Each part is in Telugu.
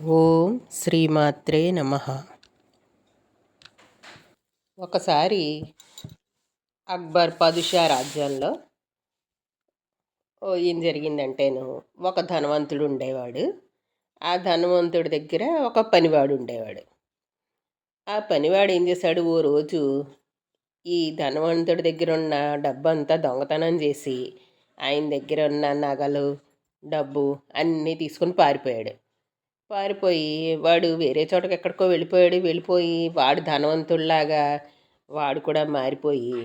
ఓం శ్రీమాత్రే నమ. ఒకసారి అక్బర్ పదుషా రాజ్యంలో ఏం జరిగిందంటేను ఒక ధనవంతుడు ఉండేవాడు. ఆ ధనవంతుడి దగ్గర ఒక పనివాడు ఉండేవాడు. ఆ పనివాడు ఏం చేశాడు? ఓ రోజు ఈ ధనవంతుడి దగ్గర ఉన్న డబ్బంతా దొంగతనం చేసి ఆయన దగ్గర ఉన్న నగలు డబ్బు అన్నీ తీసుకొని పారిపోయాడు. పారిపోయి వాడు వేరే చోటకి ఎక్కడికో వెళ్ళిపోయాడు వెళ్ళిపోయి వాడు ధనవంతుల్లాగా వాడు కూడా మారిపోయి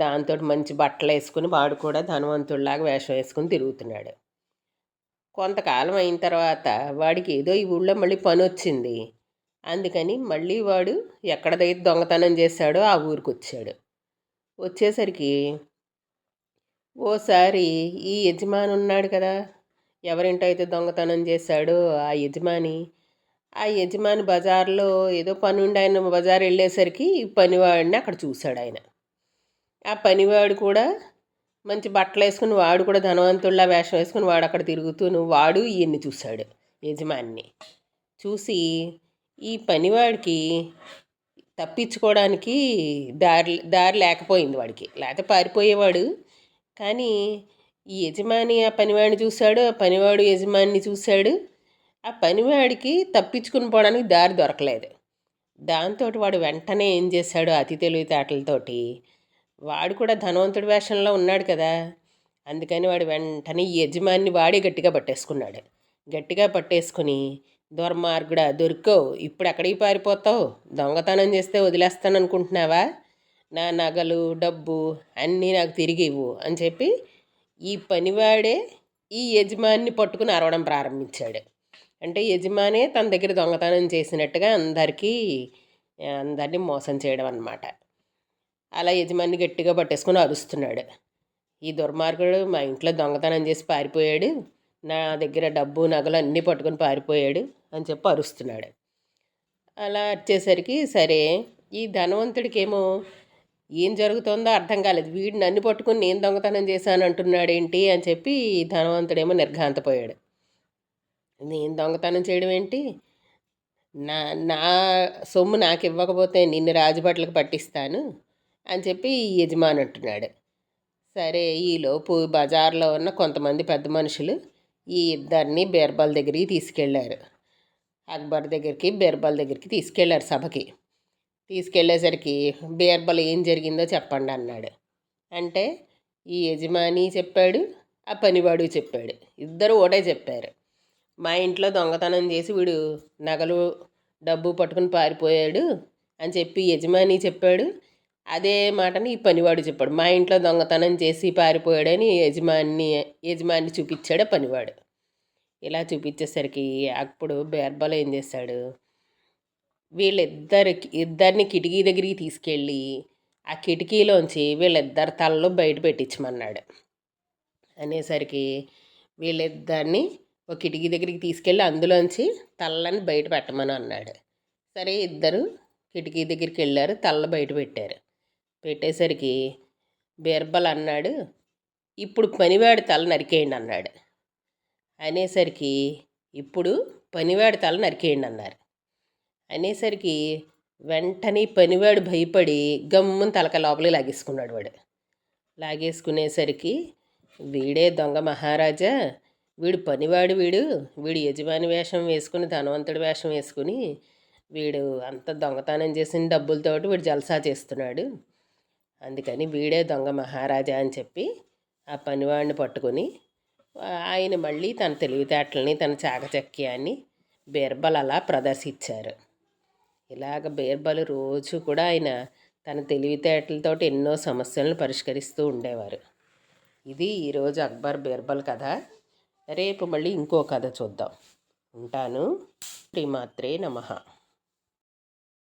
దాంతో మంచి బట్టలు వేసుకుని వాడు కూడా ధనవంతుల్లాగా వేషం వేసుకుని తిరుగుతున్నాడు. కొంతకాలం అయిన తర్వాత వాడికి ఏదో ఈ ఊళ్ళో మళ్ళీ పని వచ్చింది అందుకని మళ్ళీ వాడు ఎక్కడదైతే దొంగతనం చేశాడో ఆ ఊరికి వచ్చాడు. వచ్చేసరికి ఓసారి ఈ యజమాని ఉన్నాడు కదా ఎవరింటో అయితే దొంగతనం చేశాడో ఆ యజమాని ఆ యజమాని బజార్లో ఏదో పని ఉండి ఆయన బజార్ వెళ్ళేసరికి పనివాడిని అక్కడ చూశాడు ఆయన ఆ పనివాడు కూడా మంచి బట్టలు వేసుకుని వాడు కూడా ధనవంతుల్లా వేషం వేసుకుని వాడు అక్కడ తిరుగుతూను వాడు ఈయన్ని చూశాడు యజమాన్ని. చూసి ఈ పనివాడికి తప్పించుకోవడానికి దారి దారి లేకపోయింది వాడికి. లేకపోతే పారిపోయేవాడు. కానీ ఈ యజమాని ఆ పనివాడిని చూశాడు ఆ పనివాడు యజమాని చూశాడు. ఆ పనివాడికి తప్పించుకుని పోవడానికి దారి దొరకలేదు. దాంతో వాడు వెంటనే ఏం చేశాడు అతి తెలివితేటలతోటి? వాడు కూడా ధనవంతుడి వేషంలో ఉన్నాడు కదా. అందుకని వాడు వెంటనే యజమాని వాడి గట్టిగా పట్టేసుకున్నాడు. గట్టిగా పట్టేసుకుని దుర్మార్గుడా దొరికో ఇప్పుడు ఎక్కడికి పారిపోతావు? దొంగతనం చేస్తే వదిలేస్తాను అనుకుంటున్నావా నా నగలు డబ్బు అన్నీ నాకు తిరిగి ఇవ్వు అని చెప్పి ఈ పనివాడే ఈ యజమాని పట్టుకుని అరవడం ప్రారంభించాడు. అంటే యజమానే తన దగ్గర దొంగతనం చేసినట్టుగా అందరికీ అందరినీ మోసం చేయడం అనమాట అలా యజమాని గట్టిగా పట్టేసుకుని అరుస్తున్నాడు. ఈ దుర్మార్గుడు మా ఇంట్లో దొంగతనం చేసి పారిపోయాడు. నా దగ్గర డబ్బు నగలు అన్నీ పట్టుకొని పారిపోయాడు అని చెప్పి అరుస్తున్నాడు. అలా వచ్చేసరికి సరే ఈ ధనవంతుడికేమో ఏం జరుగుతుందో అర్థం కాలేదు. వీడు నన్ను పట్టుకుని నేను దొంగతనం చేశాను అంటున్నాడేంటి అని చెప్పి ధనవంతుడేమో నిర్ఘాంతపోయాడు. నేను దొంగతనం చేయడం ఏంటి? నా నా సొమ్ము నాకు ఇవ్వకపోతే నిన్ను రాజభట్లకు పట్టిస్తాను అని చెప్పి యజమాని అంటున్నాడు. సరే ఈలోపు బజార్లో ఉన్న కొంతమంది పెద్ద మనుషులు ఈ ఇద్దరిని బీర్బల్ దగ్గరికి తీసుకెళ్ళారు. అక్బర్ దగ్గరికి బీర్బల్ దగ్గరికి తీసుకెళ్ళారు సభకి. తీసుకెళ్ళేసరికి బీర్బల్ ఏం జరిగిందో చెప్పండి అన్నాడు. అంటే ఈ యజమాని చెప్పాడు ఆ పనివాడు చెప్పాడు. ఇద్దరు ఒకటే చెప్పారు. మా ఇంట్లో దొంగతనం చేసి వీడు నగలు డబ్బు పట్టుకుని పారిపోయాడు అని చెప్పి యజమాని చెప్పాడు. అదే మాటని ఈ పనివాడు చెప్పాడు. మా ఇంట్లో దొంగతనం చేసి పారిపోయాడని యజమాని యజమాని చూపించాడు పనివాడు. ఇలా చూపించేసరికి అప్పుడు బీర్బల్ ఏం చేశాడు వీళ్ళిద్దరికి ఇద్దరిని కిటికీ దగ్గరికి తీసుకెళ్ళి ఆ కిటికీలోంచి వీళ్ళిద్దరి తలలు బయట పెట్టించమన్నాడు. అనేసరికి వీళ్ళిద్దరిని ఒక కిటికీ దగ్గరికి తీసుకెళ్ళి అందులోంచి తలని బయట పెట్టమని అన్నాడు. సరే ఇద్దరు కిటికీ దగ్గరికి వెళ్ళారు తల్ల బయట పెట్టారు. పెట్టేసరికి బీర్బల్ అన్నాడు ఇప్పుడు పనివాడి తల నరికేయండి అన్నాడు. అనేసరికి ఇప్పుడు పనివాడి తల నరికేయండి అన్నారు. అనేసరికి వెంటనే పనివాడు భయపడి గమ్మున తలక లోపలి లాగేసుకున్నాడు వాడు. లాగేసుకునేసరికి వీడే దొంగ మహారాజా వీడు పనివాడు వీడు వీడు యజమాని వేషం వేసుకుని ధనవంతుడి వేషం వేసుకుని వీడు అంత దొంగతనం చేసిన డబ్బులతోటి వీడు జల్సా చేస్తున్నాడు. అందుకని వీడే దొంగ మహారాజా అని చెప్పి ఆ పనివాడిని పట్టుకొని ఆయన మళ్ళీ తన తెలివితేటలని తన చాకచక్యాన్ని బీర్బల్ అలా ప్రదర్శించారు. ఇలాగ బీర్బల్ రోజు కూడా ఆయన తన తెలివితేటలతో ఎన్నో సమస్యలను పరిష్కరిస్తూ ఉండేవారు. ఇది ఈరోజు అక్బర్ బీర్బల్ కథ. రేపు మళ్ళీ ఇంకో కథ చూద్దాం. ఉంటాను. శ్రీమాత్రే నమ.